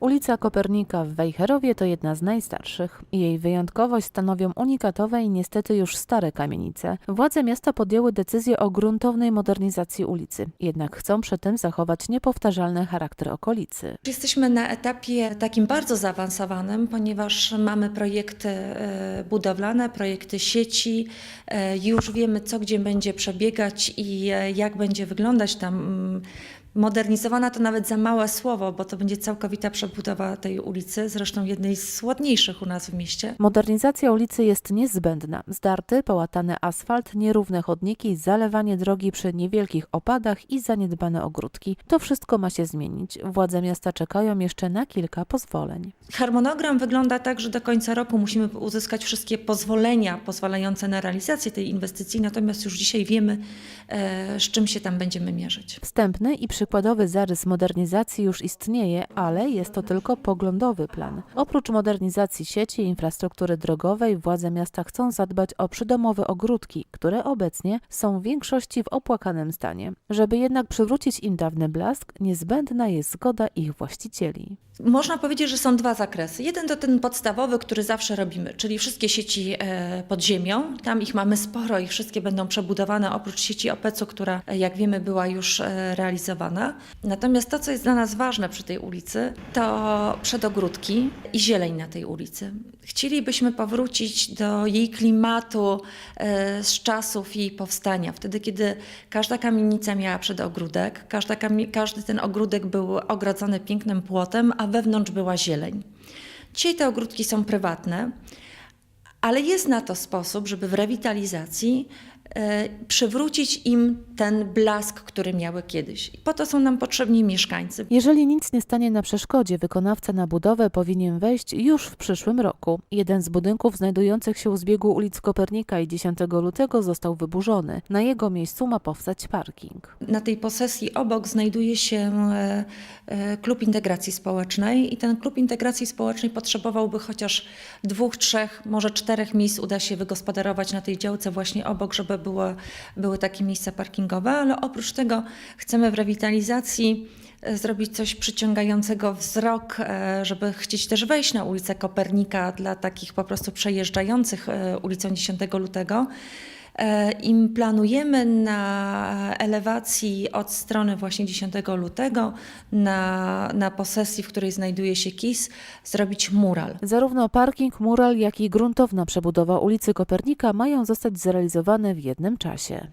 Ulica Kopernika w Wejherowie to jedna z najstarszych. Jej wyjątkowość stanowią unikatowe i niestety już stare kamienice. Władze miasta podjęły decyzję o gruntownej modernizacji ulicy, jednak chcą przy tym zachować niepowtarzalny charakter okolicy. Jesteśmy na etapie takim bardzo zaawansowanym, ponieważ mamy projekty e, budowlane, projekty sieci, e, już wiemy co gdzie będzie przebiegać i e, jak będzie wyglądać tam. Modernizowana to nawet za małe słowo, bo to będzie całkowita przebudowa tej ulicy, zresztą jednej z ładniejszych u nas w mieście. Modernizacja ulicy jest niezbędna. Zdarty, połatany asfalt, nierówne chodniki, zalewanie drogi przy niewielkich opadach i zaniedbane ogródki. To wszystko ma się zmienić. Władze miasta czekają jeszcze na kilka pozwoleń. Harmonogram wygląda tak, że do końca roku musimy uzyskać wszystkie pozwolenia pozwalające na realizację tej inwestycji, natomiast już dzisiaj wiemy, e, z czym się tam będziemy mierzyć. Wstępny i przykładowy zarys modernizacji już istnieje, ale jest to tylko poglądowy plan. Oprócz modernizacji sieci i infrastruktury drogowej, władze miasta chcą zadbać o przydomowe ogródki, które obecnie są w większości w opłakanym stanie. Żeby jednak przywrócić im dawny blask, niezbędna jest zgoda ich właścicieli. Można powiedzieć, że są dwa zakresy. Jeden to ten podstawowy, który zawsze robimy, czyli wszystkie sieci e, pod ziemią. Tam ich mamy sporo i wszystkie będą przebudowane oprócz sieci OPEC-u, która e, jak wiemy była już e, realizowana. Natomiast to, co jest dla nas ważne przy tej ulicy, to przedogródki i zieleń na tej ulicy. Chcielibyśmy powrócić do jej klimatu z czasów jej powstania, wtedy kiedy każda kamienica miała przedogródek, każda każdy ten ogródek był ogrodzony pięknym płotem, a wewnątrz była zieleń. Dzisiaj te ogródki są prywatne, ale jest na to sposób, żeby w rewitalizacji przywrócić im ten blask, który miały kiedyś. I po to są nam potrzebni mieszkańcy. Jeżeli nic nie stanie na przeszkodzie, wykonawca na budowę powinien wejść już w przyszłym roku. Jeden z budynków znajdujących się u zbiegu ulic Kopernika i 10 lutego został wyburzony. Na jego miejscu ma powstać parking. Na tej posesji obok znajduje się e, e, klub integracji społecznej i ten klub integracji społecznej potrzebowałby chociaż dwóch, trzech, może czterech miejsc uda się wygospodarować na tej działce właśnie obok, żeby było, były takie miejsca parkingowe, ale oprócz tego chcemy w rewitalizacji e, zrobić coś przyciągającego wzrok, e, żeby chcieć też wejść na ulicę Kopernika dla takich po prostu przejeżdżających e, ulicą 10 lutego. E, I planujemy na elewacji od strony właśnie 10 lutego, na, na posesji, w której znajduje się KIS, zrobić mural. Zarówno parking, mural, jak i gruntowna przebudowa ulicy Kopernika mają zostać zrealizowane w jednym czasie.